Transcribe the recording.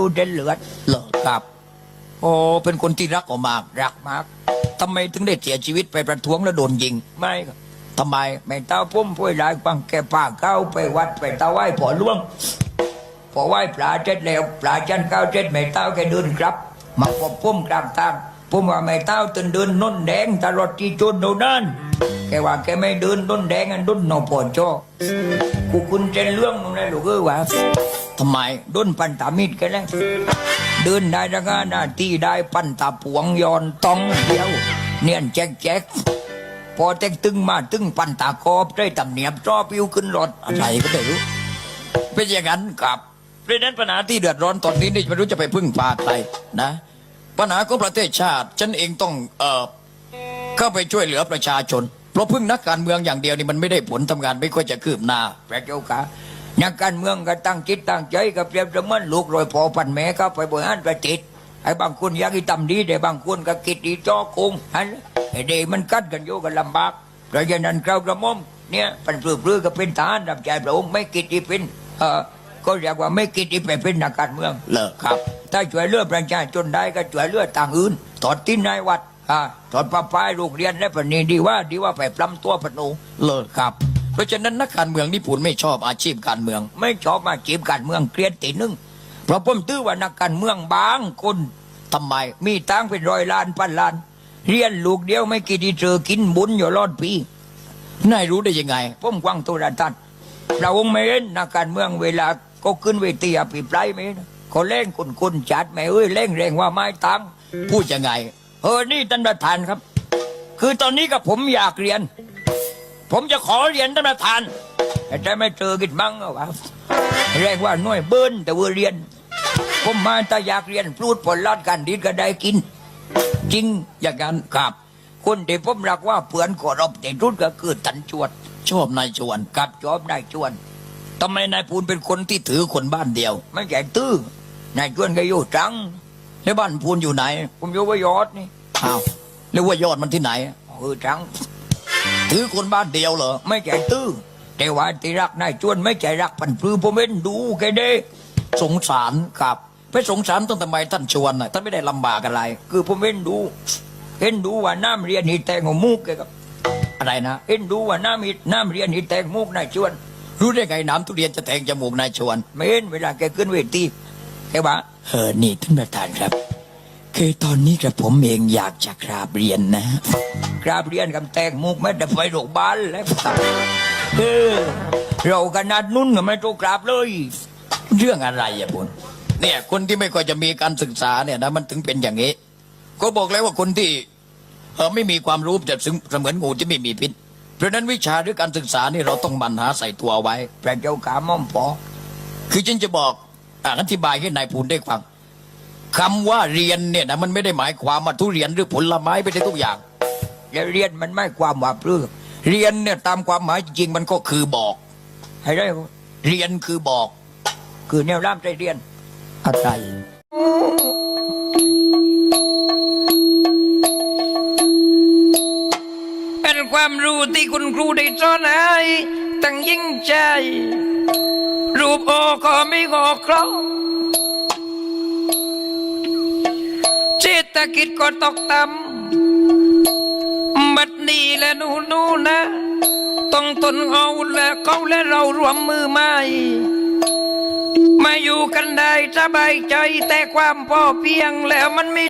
ดูเด่นเลือดเหรอครับ โอ้เป็นคนที่รักออกมากรักมากทำไมถึงได้เสียชีวิตไปประท้วงแล้วโดนยิงไม่ครับทำไมแม่เต้าพุ่มป่ยหลายปังแกป่าเก้าไปวัดไปเต้าไหว้ผอล่วงพอไหว้ปลาเจ็ดแล้วปลาจันเก้าเจ็ดแม่เต้าแกเดินครับ มาพบพุ่มกลางทางพุ่มว่าแม่เต้าตื่นเดินน้นแดงตลอดที่จนโดนนั่นแกว่าแกไม่เดินน้นแดงอันดุนนอปอจกูคุณเจนเรื่องนึงเลยลูกเอ้ยว่า ทำไมดุนปันตามิดกันแล้วเดินได้ดังหน้าที่ได้ปันตาปวงยอนต้องเดียว เนียนแจ๊กแจ๊กพอแจ๊กตึงมาตึงปันตากอบได้ตำเนียบจอปิวขึ้นรถอะไรก็ไม่รู้ เป็นอย่างนั้นครับเพราะนั้นปัญหาที่เดือดร้อนตอนนี้นี่ไม่รู้จะไปพึ่งพาใครนะ ปัญหาของประเทศชาติ ฉันเองต้องเอ่อเข้าไปช่วยเหลือประชาชน เพราะพึ่งนักการเมืองอย่างเดียวนี่มันไม่ได้ผลทำงานไม่ค่อยจะคืบหน้าพระเจ้าค่ะ นักการเมืองก็ตั้งจิตตั้งใจกับเปรียบเสมือนลูกรอยพอปันแม่ก็ไปบริหารประเทศไอ้บางคนอยากให้ทำดีแต่บางคนก็คิดดีจ่อโกงฮันไอ้เดมันกัดกันอยู่กันลำบากเพราะฉะนั้นเรากระหม่อมเนี่ยปันปลื้ปลื้ก็เป็นทหารดับใจพระองค์ไม่คิดที่เป็นเออก็เรียกว่าไม่คิดที่ไปเป็นนักการเมืองเลิกครับ ถ้าช่วยเหลือประชาชนได้ก็ช่วยเหลือต่างอื่นถอดทิ้นในวัดอ่าถอดป้าป้ายลูกเรียนและปนีดีว่าดีว่าไปปล้ำตัวปนูเลิกครับเพ ราะฉะนั้นนักการเมืองญี่ปุ่นไม่ชอบอาชีพการเมือง ไม่ชอบมาจีบการเมืองเกลียดตีหนึงเพราะผมตื้อว่านักการเมืองบางคนทำไม มีตังเป็นร้อยล้านพันล้าน เรียนลูกเดียวไม่กี่ดีเจอกินบุญอยู่รอดปีนายรู้ได้ยังไงผมกวางโทรทัศน์เราองไม่เห็นนักการเมืองเวลาก็ขึ้นเวทีอภิปรายไม่เห็นเขาเล่นคุนคุนจัดแม่เอ้ยเล่งแรงว่าไม้ตังพูดยังไงเออนี่ท่านประธานครับ คือตอนนี้กับผมอยากเรียน ผมจะขอเรียนท่านประธาน แต่ไม่เจอกินบ้างหรอวะเรียกว่าน่วยเบิ้นแต่ว่าเรียน ผมมาแต่อยากเรียนพูดผลลัดกันดีก็ได้กิน จริงอย่างนั้นครับ คนที่ผมรักว่าเพื่อนขอรบแต่รุ่นก็คือตันจวนชอบนายชวนกับจอบนายจวนทำไมนายพูนเป็นคนที่ถือคนบ้านเดียว ไม่ใช่ตื้อนายจวนก็อยู่จังแล้วบ้านพูนอยู่ไหน ผมอยู่ว่ายอดนี่อ้าวแล้วว่ายอดมันที่ไหนเออจัง ถือคนบ้านเดียวเหรอไม่ใช่ตื้อแต่ว่าที่รักนายจวนไม่ใช่รักพันปลือผมเห็นดูแกเด้สงสารครับไปสงสารต้องทำไมท่านชวนน่ะท่านไม่ได้ลำบากอะไร คือผมเห็นดู เห็นดูว่าน้ำเรียนหิแตงหัวมุกแกครับอะไรนะเห็นดูว่าน้ำหิน้ำเรียนหิแตงมุกนายชวน รู้ได้ไงน้ำทุเรียนจะแทงจมูกนายชวน ไม่เห็นเวลาแกขึ้นเวทีแกว่าเออนี่ท่านประธานครับ คือตอนนี้กระผมเองอยากจะกราบเรียนนะกราบเรียนกับแตงมุกไม่ได้ไปโรงพยาบาลแล้วเออเราขนาดนุ่นก็ไม่ต้องกราบเลย เรื่องอะไรอะบุญเนี่ยคนที่ไม่ค่อยจะมีการศึกษาเนี่ยนะมันถึงเป็นอย่างนี้ ก็บอกแล้วว่าคนที่เออไม่มีความรู้จะซึ่งเสมือนงูที่ไม่มีพิษ เพราะฉะนั้นวิชาหรือการศึกษานี่เราต้องหมันหาใส่ตัวเอาไว้พระเจ้าขาม่อมปอคือฉันจะบอกอ่าอธิบายให้นายภูลได้ฟัง คำว่าเรียนเนี่ยนะมันไม่ได้หมายความว่าทุเรียนหรือผลไม้ไปได้ทุกอย่างแล้วเรียนมันไม่ความว่าเปลือเรียนเนี่ยตามความหมายจริงมันก็คือบอกให้ได้เรียนคือบอก คือแนวร่ามใจเรียนอะไรเป็นความรู้ที่คุณครูได้สอนให้ตั้งยิ่งใจ รูปโอก็ไม่งอครอง เศรษฐกิจก็ตกต่ำบัดนี้และหนูนูนะ ต้องทนเอาและเขาและเรารวมมือไม่มาอยู่กันได้สบายใจแต่ความพอเพียงแล้วมันไม่